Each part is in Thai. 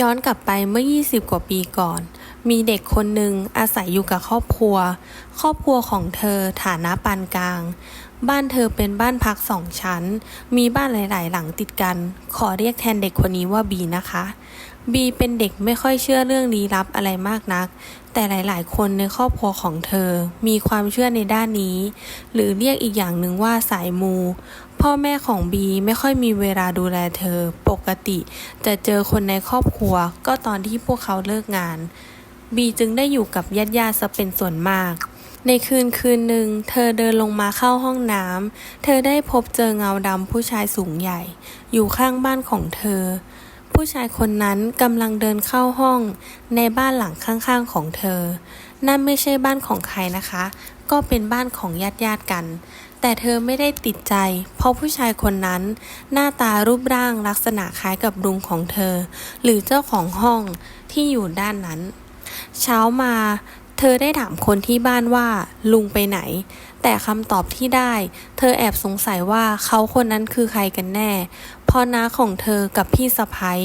ย้อนกลับไปเมื่อ 20 กว่าปีก่อน มีเด็กคนหนึ่งอาศัยอยู่กับครอบครัว ครอบครัวของเธอฐานะปานกลาง บ้านเธอเป็นบ้านพักสองชั้น มีบ้านหลาย ๆ หลังติดกัน ขอเรียกแทนเด็กคนนี้ว่าบีนะคะ บีเป็นเด็กไม่ค่อยเชื่อเรื่องลี้ลับอะไรมากนัก แต่หลาย ๆ คนในครอบครัวของเธอมีความเชื่อในด้านนี้ หรือเรียกอีกอย่างหนึ่งว่าสายมู พ่อแม่ของบีไม่ค่อยมีเวลาดูแลเธอ ปกติจะเจอคนในครอบครัวก็ตอนที่พวกเขาเลิกงาน บีจึงได้อยู่กับญาติญาติๆซะเป็นส่วนมาก ในคืนคืนหนึ่ง เธอเดินลงมาเข้าห้องน้ำ เธอได้พบเจอเงาดำผู้ชายสูงใหญ่ อยู่ข้างบ้านของเธอ ผู้ชายคนนั้นกำลังเดินเข้าห้องในบ้านหลังข้างๆของเธอ นั่นไม่ใช่บ้านของใครนะคะ ก็เป็นบ้านของญาติญาติๆกัน แต่เธอไม่ได้ติดใจ เพราะผู้ชายคนนั้น หน้าตารูปร่างลักษณะคล้ายกับลุงของเธอ หรือเจ้าของห้องที่อยู่ด้านนั้น เช้ามาเธอได้ถามคนที่บ้านว่าลุงไปไหน แต่คำตอบที่ได้ เธอแอบสงสัยว่าเขาคนนั้นคือใครกันแน่ เพราะน้าของเธอกับพี่สะพ้ย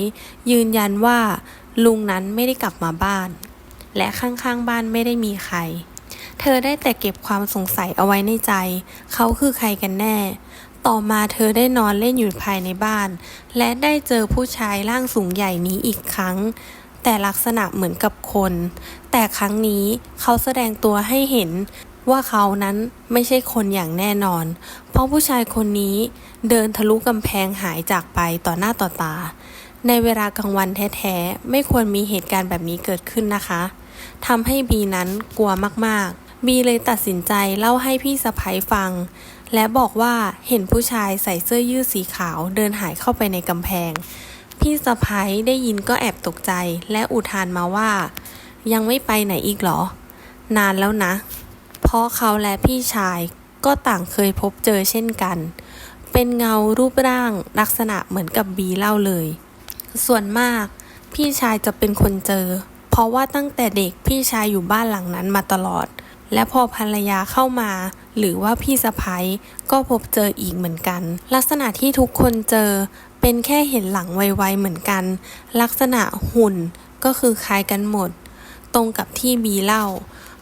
ยืนยันว่า ลุงนั้นไม่ได้กลับมาบ้าน และข้างๆบ้านไม่ได้มีใคร เธอได้แต่เก็บความสงสัยเอาไว้ในใจ เขาคือใครกันแน่ ต่อมาเธอได้นอนเล่นอยู่ภายในบ้าน และได้เจอผู้ชายร่างสูงใหญ่นี้อีกครั้ง แต่ลักษณะเหมือนกับคน แต่ครั้งนี้เขาแสดงตัวให้เห็นว่าเขานั้นไม่ใช่คนอย่างแน่นอน เพราะผู้ชายคนนี้เดินทะลุกำแพงหายจากไปต่อหน้าต่อตา ในเวลากลางวันแท้ๆ ไม่ควรมีเหตุการณ์แบบนี้เกิดขึ้นนะคะทำให้บีนั้นกลัวมากๆ บีเลยตัดสินใจเล่าให้พี่สะพ้ยฟัง และบอกว่าเห็นผู้ชายใส่เสื้อยืดสีขาวเดินหายเข้าไปในกำแพง พี่สะพ้ยได้ยินก็แอบตกใจและอุทานมาว่า ยังไม่ไปไหนอีกเหรอ นานแล้วนะ เพราะเขาและพี่ชายก็ต่างเคยพบเจอเช่นกัน เป็นเงารูปร่างลักษณะเหมือนกับบีเล่าเลย ส่วนมากพี่ชายจะเป็นคนเจอ เพราะว่าตั้งแต่เด็กพี่ชายอยู่บ้านหลังนั้นมาตลอด และพอภรรยาเข้ามา หรือว่าพี่สะพ้ยก็พบเจออีกเหมือนกัน ลักษณะที่ทุกคนเจอ เป็นแค่เห็นหลังไวๆเหมือนกัน ลักษณะหุ่นก็คือคล้ายกันหมด ตรงกับที่บีเล่า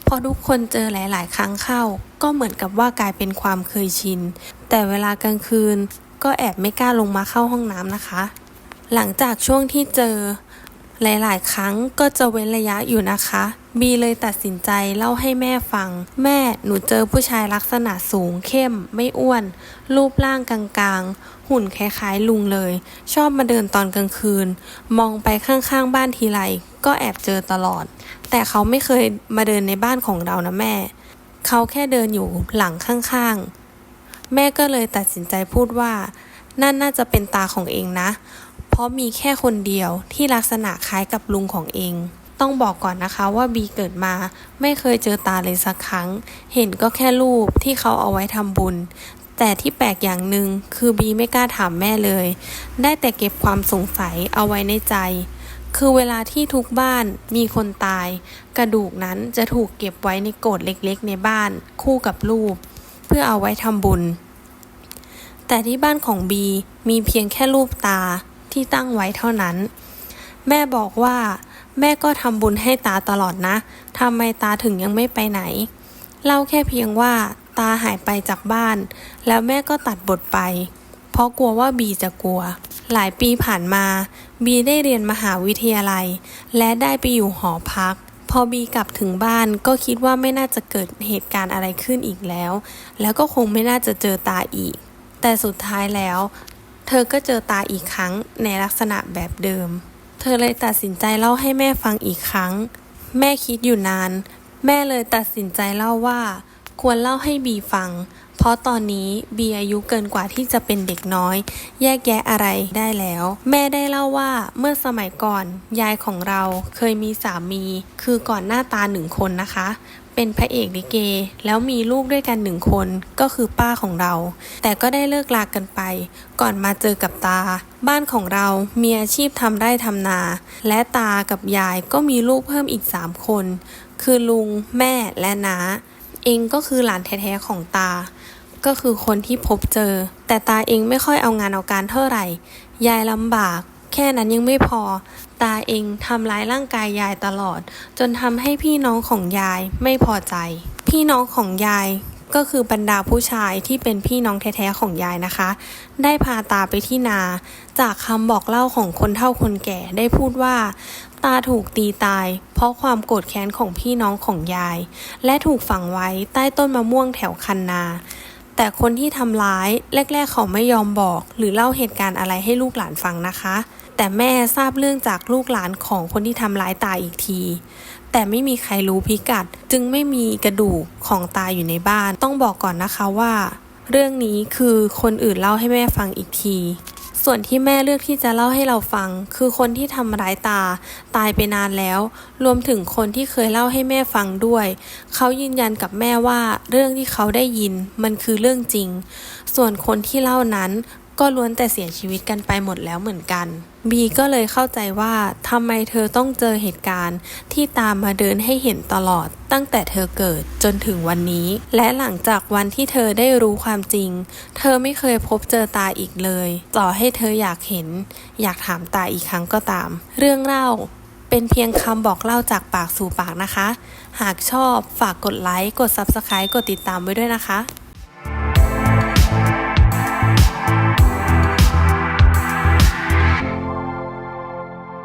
พอทุกคนเจอหลาย ๆ ครั้งเข้า ก็เหมือนกับว่ากลายเป็นความเคยชิน แต่เวลากลางคืนก็แอบไม่กล้าลงมาเข้าห้องน้ำนะคะ หลังจากช่วงที่เจอ หลาย ๆ ครั้งก็จะเว้นระยะอยู่นะคะ บีเลยตัดสินใจเล่าให้แม่ฟัง แม่หนูเจอผู้ชายลักษณะสูงเข้ม ไม่อ้วน รูปร่างกลางๆ หุ่นคล้ายๆลุงเลย ชอบมาเดินตอนกลางคืน มองไปข้างๆบ้านทีไร ก็แอบเจอตลอด แต่เขาไม่เคยมาเดินในบ้านของเรานะแม่ เขาแค่เดินอยู่หลังข้างๆ แม่ก็เลยตัดสินใจพูดว่า นั่นน่าจะเป็นตาของเองนะ เพราะมีแค่คนเดียวที่ลักษณะคล้ายกับลุงของเอง ต้องบอกก่อนนะคะว่าบีเกิดมาไม่เคยเจอตาเลยสักครั้ง เห็นก็แค่รูปที่เขาเอาไว้ทำบุญ แต่ที่แปลกอย่างหนึ่งคือบีไม่กล้าถามแม่เลย ได้แต่เก็บความสงสัยเอาไว้ในใจ คือเวลาที่ทุกบ้านมีคนตาย กระดูกนั้นจะถูกเก็บไว้ในโกรธเล็กๆ ในบ้านคู่กับรูป เพื่อเอาไว้ทำบุญ แต่ที่บ้านของบีมีเพียงแค่รูปตาที่ตั้งไว้เท่านั้น แม่บอกว่า แม่ก็ทำบุญให้ตาตลอดนะทำไมตาถึงยังไม่ไปไหน เล่าแค่เพียงว่าตาหายไปจากบ้าน แล้วแม่ก็ตัดบทไป เพราะกลัวว่าบีจะกลัว หลายปีผ่านมา บีได้เรียนมหาวิทยาลัย และได้ไปอยู่หอพัก พอบีกลับถึงบ้านก็คิดว่าไม่น่าจะเกิดเหตุการณ์อะไรขึ้นอีกแล้ว แล้วก็คงไม่น่าจะเจอตาอีก แต่สุดท้ายแล้ว เธอก็เจอตาอีกครั้งในลักษณะแบบเดิม เธอเลยตัดสินใจเล่าให้แม่ฟังอีกครั้ง แม่คิดอยู่นาน แม่เลยตัดสินใจเล่าว่า ควรเล่าให้บีฟัง เพราะตอนนี้บีอายุเกินกว่าที่จะเป็นเด็กน้อย แยกแยะอะไรได้แล้ว แม่ได้เล่าว่าเมื่อสมัยก่อน ยายของเราเคยมีสามี คือก่อนหน้าตาหนึ่งคนนะคะ เป็นพระเอกลิเก แล้วมีลูกด้วยกันหนึ่งคนก็คือป้าของเรา แต่ก็ได้เลิกลากันไป ก่อนมาเจอกับตา บ้านของเรามีอาชีพทำไร่ทำนา และตากับยายก็มีลูกเพิ่มอีกสามคน คือลุง แม่และน้า เองก็คือหลานแท้ๆของตา ก็คือคนที่พบเจอ แต่ตาเองไม่ค่อยเอางานเอาการเท่าไหร่ ยายลำบาก แค่นั้นยังไม่พอ ตาเองทำร้ายร่างกายยายตลอด จนทำให้พี่น้องของยายไม่พอใจ พี่น้องของยาย ก็คือบรรดาผู้ชายที่เป็นพี่น้องแท้ๆของยายนะคะ ได้พาตาไปที่นา จากคำบอกเล่าของคนเฒ่าคนแก่ได้พูดว่า ตาถูกตีตาย เพราะความโกรธแค้นของพี่น้องของยาย และถูกฝังไว้ใต้ต้นมะม่วงแถวคันนาแต่คนที่ทำร้ายแรก ๆ เขาไม่ยอมบอก หรือเล่าเหตุการณ์อะไรให้ลูกหลานฟังนะคะ แต่แม่ทราบเรื่องจากลูกหลานของคนที่ทำร้ายตาอีกที แต่ไม่มีใครรู้พิกัด จึงไม่มีกระดูกของตาอยู่ในบ้าน ต้องบอกก่อนนะคะว่า เรื่องนี้คือคนอื่นเล่าให้แม่ฟังอีกที ส่วนที่แม่เลือกที่จะเล่าให้เราฟัง คือคนที่ทำร้ายตา ตายไปนานแล้ว รวมถึงคนที่เคยเล่าให้แม่ฟังด้วย เขายืนยันกับแม่ว่า เรื่องที่เขาได้ยินมันคือเรื่องจริง ส่วนคนที่เล่านั้น ก็ล้วนแต่เสียชีวิตกันไปหมดแล้วเหมือนกัน บีก็เลยเข้าใจว่าทำไมเธอต้องเจอเหตุการณ์ ที่ตามมาเดินให้เห็นตลอด ตั้งแต่เธอเกิดจนถึงวันนี้ และหลังจากวันที่เธอได้รู้ความจริง เธอไม่เคยพบเจอตาอีกเลย ต่อให้เธออยากเห็น อยากถามตาอีกครั้งก็ตาม เรื่องเล่าเป็นเพียงคำบอกเล่าจากปากสู่ปากนะคะ หากชอบฝากกดไลค์ กด Subscribe กดติดตามไว้ด้วยนะคะ